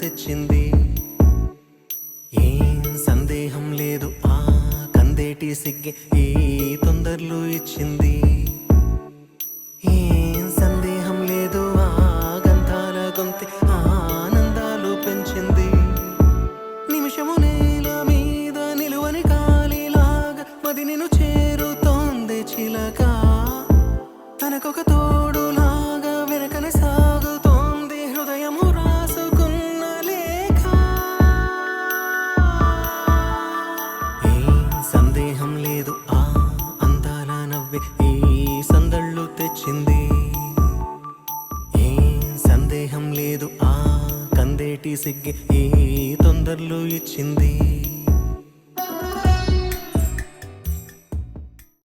తెచ్చింది. ఏం సందేహం లేదు ఆ కందేటి సిగ్గి ఏ తొందరలు ఇచ్చింది. ఏం సందేహం లేదు ఆ గంధాల గొంతి ఆనందాలు పెంచింది. నిమిషము నేల మీద నిలువని కాలిలాగా మది నిన్ను చేరుతోంది చిలక. తనకొక తో సందేహం లేదు. ఆ అందాల నవ్వే ఈ సందళ్ళు తెచ్చింది. ఏ సందేహం లేదు. ఆ కందేటి సిగ్గి ఈ తొందరలు ఇచ్చింది.